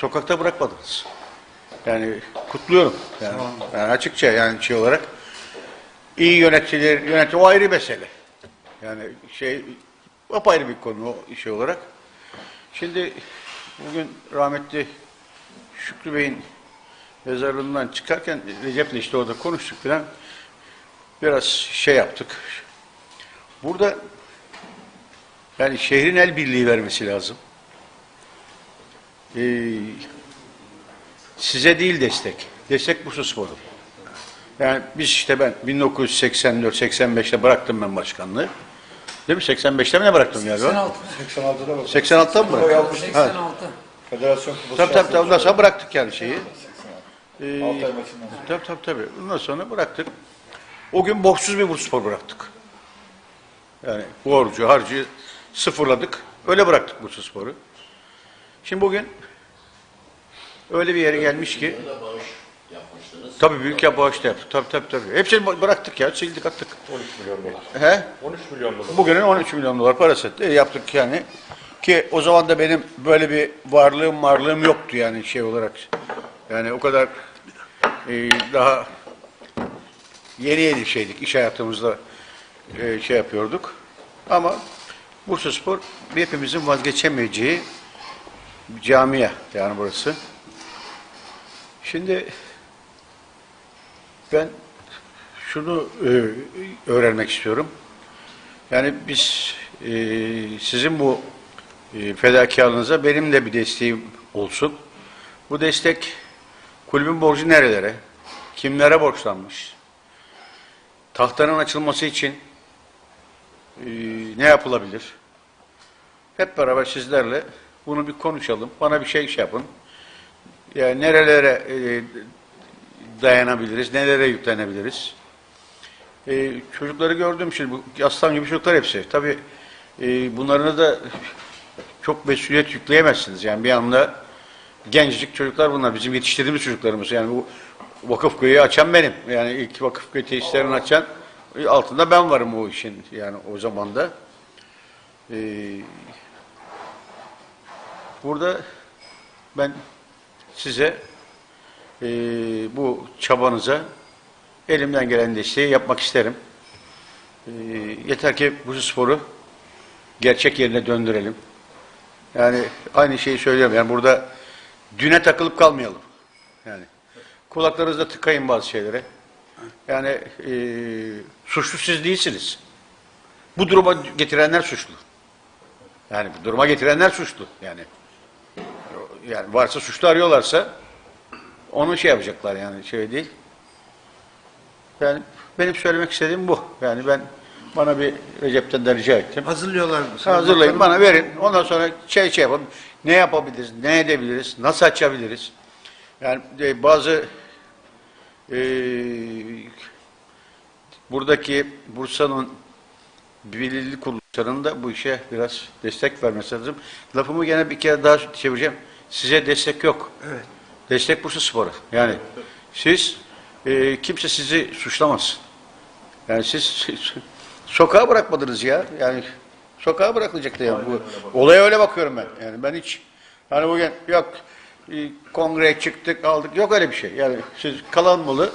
sokakta bırakmadınız. Yani kutluyorum. Yani, yani açıkça yani şey olarak iyi yöneticiler yönetim o ayrı mesele. Yani şey apayrı bir konu o şey olarak. Şimdi bugün rahmetli Şükrü Bey'in mezarlığından çıkarken Recep'le işte orada konuştuk falan. Biraz şey yaptık. Burada yani şehrin el birliği vermesi lazım. Ee, size değil destek. Destek Bursa Spor'u. Yani biz işte ben 1984-85'te bıraktım ben başkanlığı. Değil mi? 85'te mi ne bıraktım galiba? 86. 86'da bak. 86'da mı. Ha. 86. Federasyon kupası. Tabii tabii tabii. Ondan sonra bıraktık yani şeyi. Ee, Altay maçından sonra. Tabii tabii tabii. Ondan sonra bıraktık. O gün borçsuz bir Bursaspor bıraktık. Yani borcu, harcı sıfırladık. Öyle bıraktık Bursaspor'u. Şimdi bugün öyle bir yere gelmiş ki Tabii büyük ya bağış da yaptık. Tabii tabii tabii. Hepsini bıraktık ya. Sildik attık. 13 milyon dolar. He? 13 milyon dolar. Bugünün 13 milyon dolar parası e, yaptık yani. Ki o zaman da benim böyle bir varlığım varlığım yoktu yani şey olarak. Yani o kadar e, daha yeni yeni şeydik. iş hayatımızda e, şey yapıyorduk. Ama Bursaspor hepimizin vazgeçemeyeceği camia yani burası. Şimdi ben şunu e, öğrenmek istiyorum. Yani biz e, sizin bu e, fedakarlığınıza benim de bir desteğim olsun. Bu destek kulübün borcu nerelere, kimlere borçlanmış, tahtanın açılması için e, ne yapılabilir? Hep beraber sizlerle bunu bir konuşalım. Bana bir şey şey yapın. Yani nerelere e, dayanabiliriz, nelere yüklenebiliriz? Ee, çocukları gördüm şimdi, bu aslan gibi çocuklar hepsi. Tabii e, bunlarına da çok mesuliyet yükleyemezsiniz. Yani bir anda gencecik çocuklar bunlar, bizim yetiştirdiğimiz çocuklarımız. Yani bu vakıf köyü açan benim. Yani ilk vakıf köy tesislerini açan e, altında ben varım o işin yani o zaman da. Burada ben size e, bu çabanıza elimden gelen desteği yapmak isterim. E, yeter ki bu sporu gerçek yerine döndürelim. Yani aynı şeyi söylüyorum. Yani burada düne takılıp kalmayalım. Yani kulaklarınızda tıkayın bazı şeylere. Yani e, suçlu siz değilsiniz. Bu duruma getirenler suçlu. Yani bu duruma getirenler suçlu. Yani yani varsa suçlu arıyorlarsa onu şey yapacaklar yani şey değil. Yani benim söylemek istediğim bu. Yani ben bana bir Recep'ten de rica ettim. Hazırlıyorlar mı? Hazırlayın bana verin. Ondan sonra şey şey yapalım. Ne yapabiliriz? Ne edebiliriz? Nasıl açabiliriz? Yani e, bazı e, buradaki Bursa'nın belirli kuruluşlarının da bu işe biraz destek vermesi lazım. Lafımı gene bir kere daha çevireceğim. Size destek yok. Evet. Destek Bursa Spor'a. Yani siz e, kimse sizi suçlamaz. Yani siz sokağa bırakmadınız ya. Yani sokağa bırakılacaktı yani bu. Olaya öyle bakıyorum ben. Yani ben hiç hani bugün yok e, kongreye çıktık aldık yok öyle bir şey. Yani siz kalan malı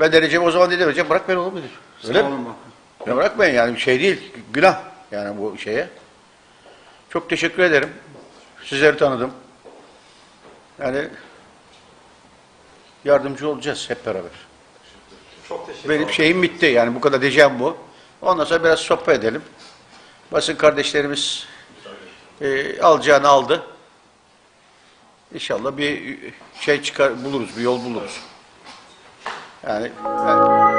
ben derecemi o zaman dedim hocam bırakmayın oğlum dedim. Öyle mi? Ya bırakmayın yani bir şey değil. Günah yani bu şeye. Çok teşekkür ederim. Sizleri tanıdım. Yani yardımcı olacağız hep beraber. Çok teşekkür Benim şeyim bitti yani bu kadar diyeceğim bu. Ondan sonra biraz sohbet edelim. Basın kardeşlerimiz e, alacağını aldı. İnşallah bir şey çıkar buluruz, bir yol buluruz. Yani ben